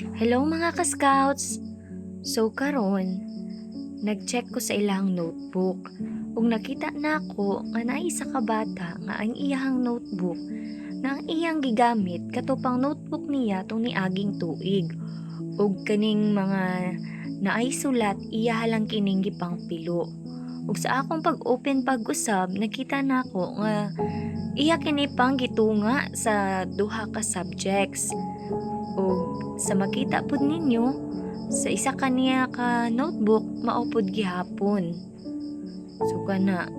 Hello mga ka-scouts! So karon, nag-check ko sa ilang notebook. Ug nakita na ako nga naay isa ka bata nga ang iyang notebook na ang iyang gigamit katupang notebook niya tong niaging tuig. Ug kaning mga naay sulat iya lang kining gipang pilo. Ug sa akong pag-open pag-usab, nakita na ako nga iya kini pang gitunga sa duha ka subjects. Ug sa makita pud ninyo, sa isa kaniya ka notebook maupod gihapon. So kana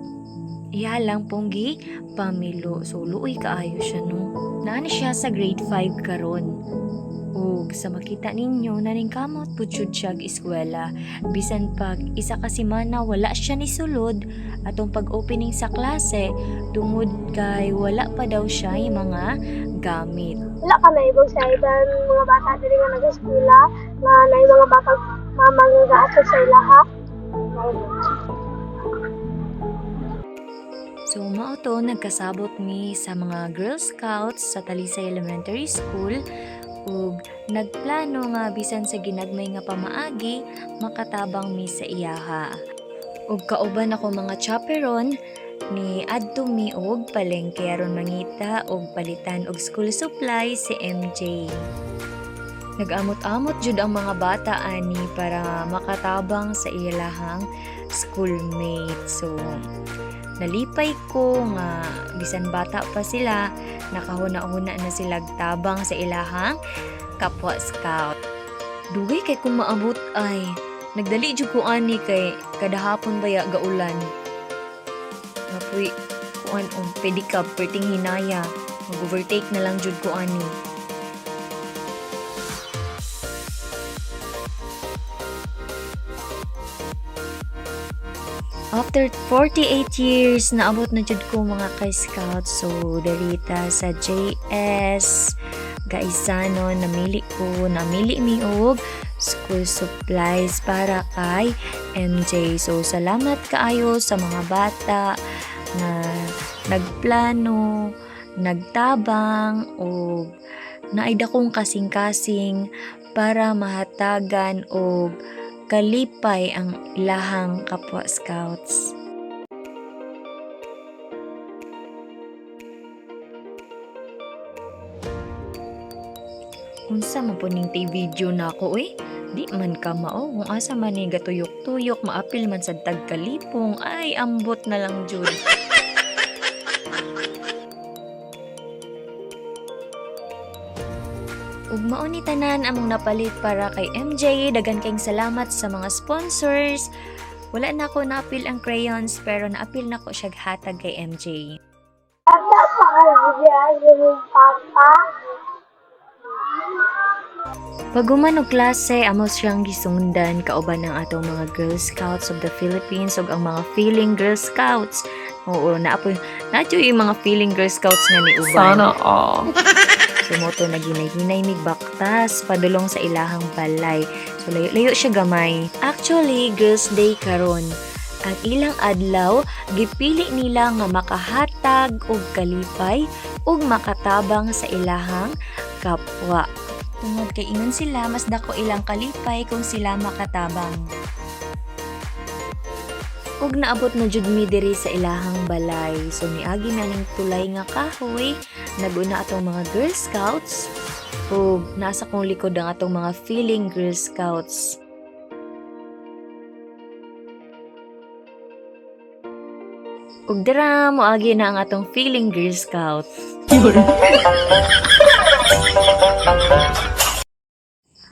iya lang pong gi pamilo. So luoy kaayo siya no. Naani siya sa grade 5 karon. Ug sa makita ninyo naning kamot pud jud siya eskwela. Bisan pag isa ka semana wala siya ni sulod atong pag-opening sa klase tungod kay wala pa daw siya yung mga gamit. wala ka na ibang sa ibang mga bata diri nga nag-eskwela na na mga bata mama nga gaatod sa ilaha. So mao to nagkasabot mi sa mga Girl Scouts sa Talisay Elementary School ug nagplano nga bisan sa ginagmay nga pamaagi makatabang mi sa iyaha. Ug kauban ako mga chaperon ni adto mi og palengke aron mangita og palitan og school supply si MJ. Nag-amot-amot jud ang mga bata ani para makatabang sa ilahang schoolmate. So nalipay ko nga bisan bata pa sila nakahuna-huna na sila tabang sa ilahang kapwa scout. Dugay kay kung maabot ay nagdali jud ko ani kay kada hapon baya gaulan. Napoy kuan um pedicab perting hinaya. Mag-overtake na lang jud ko ani After 48 years, naabot na jud ko mga ka-scout. So, dalita sa JS, Gaisano, namili ko, namili mi og school supplies para kay MJ. So, salamat kaayo sa mga bata na nagplano, nagtabang, o naida kong kasing-kasing para mahatagan og kalipay ang ilahang kapwa scouts. Unsa man po ning video na ako eh? Di man ka mao kung asa man ni gatuyok-tuyok maapil man sa tagkalipong ay ambot na lang jud. Ug mao ni tanan among napalit para kay MJ, dagan kayong salamat sa mga sponsors. Wala na ako naapil ang crayons pero naapil na ko siya hatag kay MJ. Tanda pa papa. Paguman og klase, amo siyang gisundan kauban ng atong mga Girl Scouts of the Philippines ug ang mga feeling Girl Scouts. Oo, naapoy, nadyo yung mga feeling Girl Scouts nga ni Uban. all. Sumoto na ginay-ginay mig baktas padulong sa ilahang balay. So layo-layo siya gamay. Actually, Girls Day karon. Ang ilang adlaw, gipili nila nga makahatag og kalipay ug makatabang sa ilahang kapwa. Tungod kay ingon sila, mas dako ilang kalipay kung sila makatabang. Ug naabot na jud mi diri sa ilahang balay. So niagi na ning tulay nga kahoy naguna atong mga Girl Scouts ug nasa kong likod ang atong mga feeling Girl Scouts. Ug dira moagi na ang atong feeling Girl Scout.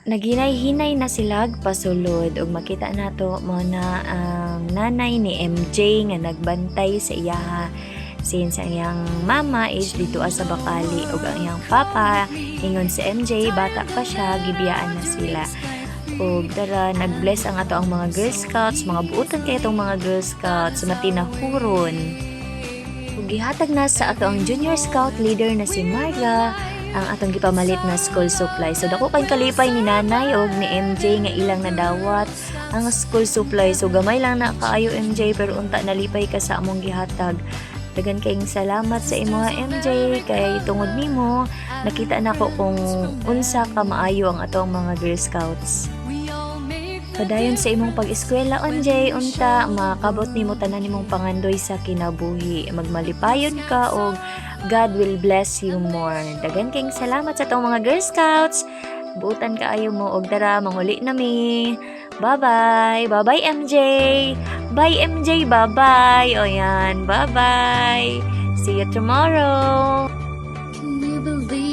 Naginay-hinay na silag pasulod ug makita nato mo na ang nanay ni MJ nga nagbantay sa iyaha since ang iyang mama is dito sa Bakali ug ang iyang papa ingon si MJ bata pa siya gibiyaan na sila ug tara nagbless ang ato ang mga Girl Scouts mga buutan kay itong mga Girl Scouts matinahuron ug gihatag na sa ato ang Junior Scout leader na si Marga ang atong gipamalit na school supply. So dako kay kalipay ni nanay og ni MJ nga ilang nadawat ang school supply. So gamay lang na kaayo MJ pero unta nalipay ka sa among gihatag. Dagan kayong salamat sa imo nga, MJ kay tungod nimo nakita na ko kung unsa ka maayo ang atong mga Girl Scouts. Padayon sa imong pag-eskwela onjay unta makabot nimo tanan nimong pangandoy sa kinabuhi. Magmalipayon ka og God will bless you more. Dagan kayong salamat sa tong mga Girl Scouts. Buutan ka ayo mo og dara manguli na mi. Bye-bye. Bye-bye MJ. Bye, MJ. Bye-bye. O yan, bye-bye. See you tomorrow. Can you believe